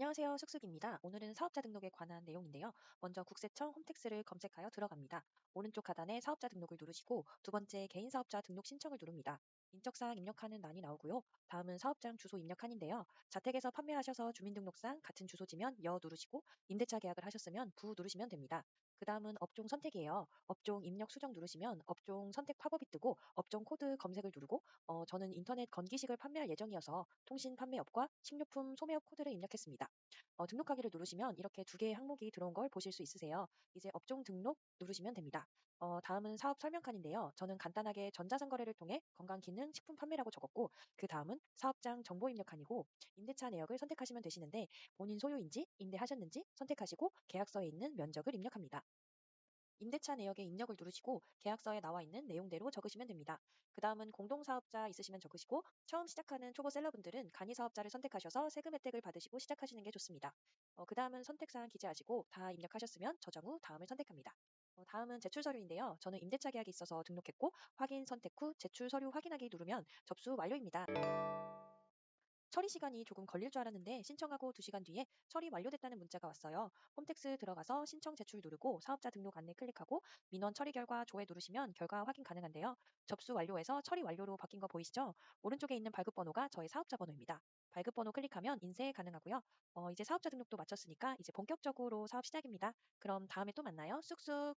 안녕하세요. 숙숙입니다. 오늘은 사업자 등록에 관한 내용인데요. 먼저 국세청 홈택스를 검색하여 들어갑니다. 오른쪽 하단에 사업자 등록을 누르시고 두 번째 개인 사업자 등록 신청을 누릅니다. 인적사항 입력하는 란이 나오고요. 다음은 사업장 주소 입력한인데요. 자택에서 판매하셔서 주민등록상 같은 주소지면 여 누르시고 임대차 계약을 하셨으면 부 누르시면 됩니다. 그 다음은 업종 선택이에요. 업종 입력 수정 누르시면 업종 선택 팝업이 뜨고 업종 코드 검색을 누르고 어, 저는 인터넷 건기식을 판매할 예정이어서 통신 판매업과 식료품 소매업 코드를 입력했습니다. 어, 등록하기를 누르시면 이렇게 두 개의 항목이 들어온 걸 보실 수 있으세요. 이제 업종 등록 누르시면 됩니다. 어, 다음은 사업 설명칸인데요. 저는 간단하게 전자상거래를 통해 건강기능 식품 판매라고 적었고 그 다음은 사업장 정보 입력칸이고 임대차 내역을 선택하시면 되시는데 본인 소유인지 임대하셨는지 선택하시고 계약서에 있는 면적을 입력합니다. 임대차 내역에 입력을 누르시고 계약서에 나와 있는 내용대로 적으시면 됩니다. 그 다음은 공동사업자 있으시면 적으시고 처음 시작하는 초보 셀러분들은 간이사업자를 선택하셔서 세금 혜택을 받으시고 시작하시는 게 좋습니다. 어, 그 다음은 선택사항 기재하시고 다 입력하셨으면 저장 후 다음을 선택합니다. 어, 다음은 제출 서류인데요. 저는 임대차 계약이 있어서 등록했고 확인 선택 후 제출 서류 확인하기 누르면 접수 완료입니다. 처리 시간이 조금 걸릴 줄 알았는데 신청하고 2시간 뒤에 처리 완료됐다는 문자가 왔어요. 홈택스 들어가서 신청 제출 누르고 사업자 등록 안내 클릭하고 민원 처리 결과 조회 누르시면 결과 확인 가능한데요. 접수 완료해서 처리 완료로 바뀐 거 보이시죠? 오른쪽에 있는 발급 번호가 저의 사업자 번호입니다. 발급 번호 클릭하면 인쇄 가능하고요. 어, 이제 사업자 등록도 마쳤으니까 이제 본격적으로 사업 시작입니다. 그럼 다음에 또 만나요. 쑥쑥.